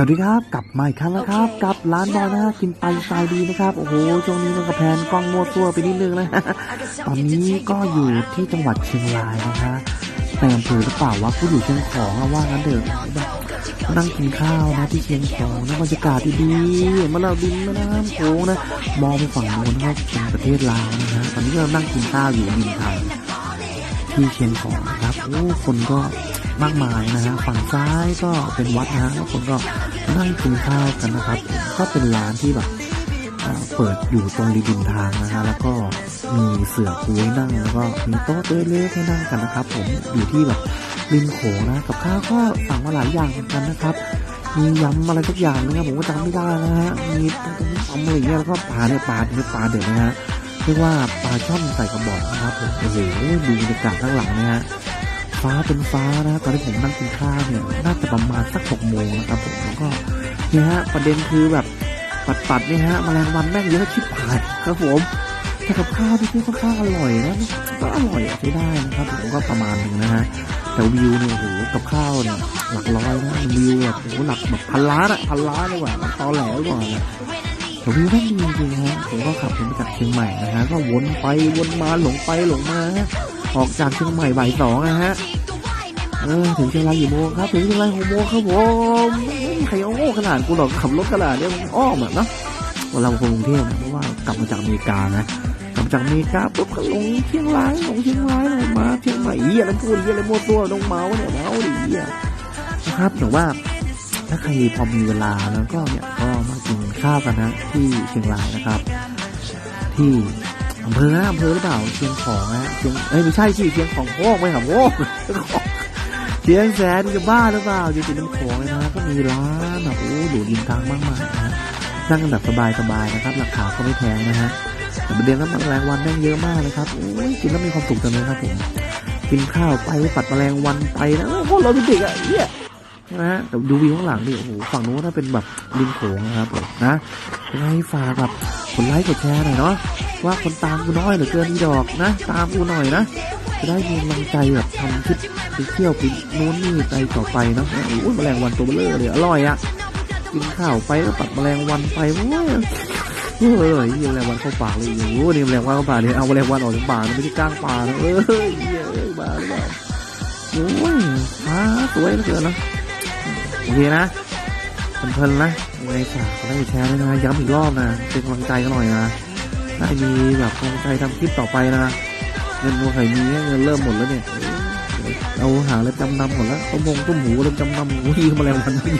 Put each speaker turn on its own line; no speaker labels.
สวัสดีครับกลับมาอีกครั้งแล้วครับ กับร้านบอยนะฮะกินไปสายดีนะครับ โอ้โหช่วงนี้มันกระแพนกล้องมัวตัวไปนิดนึงนะตอนนี้ก็อยู่ที่จังหวัดเชียงรายนะฮะในอำเภอหรือเปล่าวะกูอยู่เชียงของอะว่างั้นเถอะนั่งกินข้าวนะที่เชียงของนะบรรยากาศดีๆมาเราดินแม่น้ำโขงนะมองไปฝั่งโน้นนะครับเป็นประเทศลาวนะฮะตอนนี้ก็นั่งกินข้าวอยู่ริมทางที่เชียงของนะครับโอ้คนก็ มากมายนะฮะฝั่งซ้ายก็เป็นวัดนะฮะแล้วคนก็นั่งกินข้าวกันนะครับ ก็เป็นร้านที่แบบเปิดอยู่ตรงริมทางนะฮะแล้วก็มีเสื่อปูให้นั่งแล้วก็มีโต๊ะเล็กๆให้นั่งกันนะครับ ผมอยู่ที่แบบริมโขงนะกับข้าวก็สั่งมาหลายอย่างเหมือนกันนะครับมียำอะไรสักอย่างนะครับผมก็จำไม่ได้นะฮะมีต้มตำอะไรอย่าเงี้ยแล้วก็ปลาเนี่ยปลาเนี่ยปลาเด็ดนะฮะเรียกว่าปลาช่อนใส่กระบอกนะครับผมโอ้โหดูบรรยากาศข้างหลังนะฮะ ฟ้าเป็นฟ้านะตอนที่ผมนั่งกินข้าวเนี่ยน่าจะประมาณสักหกโมงนะครับผมแล้วก็เนี่ยฮะประเด็นคือแบบปัดๆเนี่ยฮะแมลงวันแม่งเยอะชิบหายครับผมแต่กับข้าวที่นี่ค่อนข้างอร่อยนะก็อร่อยอะใช้ได้นะครับผมก็ประมาณหนึ่งนะฮะแต่วิวเนี่ยโอ้โหกับข้าวเนี่ยหลักร้อยนะวิวแบบโอ้โหหลักแบบพันล้านอะพันล้านเลยว่ะตอแหลกว่านะแต่วิวแม่งดีจริงฮะผมก็ขับรถมาจากเชียงใหม่นะฮะก็วนไปวนมาหลงไปหลงมาฮะ ออกจากเชียงใหม่บ่ายสองนะฮะเออถึงเชียงรายกี่โมงครับถึงเชียงรายหกโมงครับผมใครเอาโง่ขนาดกูหรอกขับรถขนาดเนี้ยมันอ้อมอะเนาะวันเราคนกรุงเทพนะเพราะว่ากลับมาจากอเมริกานะกลับจากอเมริกาปุ๊บก็ลงเชียงรายลงเชียงรายลงมาเชียงใหม่เหี้ยแล้วพูดเหี้ยอะไรมั่วตัวลงเมาเนี่ยเมาดิเหี้ยนะครับแต่ว่าถ้าใครพอมีเวลาแล้วก็เนี่ยก็มากินข้าวกันนะที่เชียงรายนะครับ ที่ อำเภอนะอำเภอหรือเปล่าเชียงของนะเชียงเอ้ยไม่ใช่สิเชียงของโคกไม่ครับโคกเชียงแสนจะบ้าหรือเปล่าอยู่ติดน้ำโขงเลยนะ ก็มีร้านแบบโอ้ดูริมทางมากมายนะนั่งกันแบบสบายๆนะครับ ราคาก็ไม่แพงนะฮะแต่ประเด็นแล้วแมลงวันแม่งเยอะมากนะครับโอ้ยกินแล้วมีความสุขจังเลยครับผมกินข้าวไปปัดแมลงวันไปนะโอ้โหเราเป็นเด็กอะเหี้ยใช่ไหมฮะแต่ดูวิวข้างหลังดิโอ้โหฝั่งนู้นถ้าเป็นแบบริมโขงนะครับผมนะยังไงฝากแบบกดไลค์กดแชร์หน่อยเนาะ ว่าคนตามกูน้อยเหลือเกินอีดอกนะ ตามกูหน่อยนะจะได้มีกำลังใจแบบทำคลิปไปเที่ยวไปนู้นนี่ไปต่อไปเนาะโอ้ยแมลงวันตัวเบลอเลยอร่อยอะกินข้าวไปก็ปัดแมลงวันไปโอ้ยเฮ้ยยี่แมลงวันเข้าปากเลยโอ้โหนี่แมลงวันเข้าปากเนี่ยเอาแมลงวันออกจากปากนะไม่ใช่ก้างปลานะเอ้ยเยอ้ยบ้าหรือเปล่าโอ้ยฟ้าสวยเหลือเกินนาะโอเคนะเพลินๆนะไงฝากกดไลค์แชร์ด้วยนะย้ำอีกรอบนะเป็นกำลังใจกันหน่อยนะ ถ้ามีแบบกำลังใจทำคลิปต่อไปนะเงินมัวไข่มีเงินเริ่มหมดแล้วเนี่ยเอาหาแล้วจำนำหมดแล้วต้มงต้มหมูเริ่มจำนำหูยแมาแลงวันเยอะ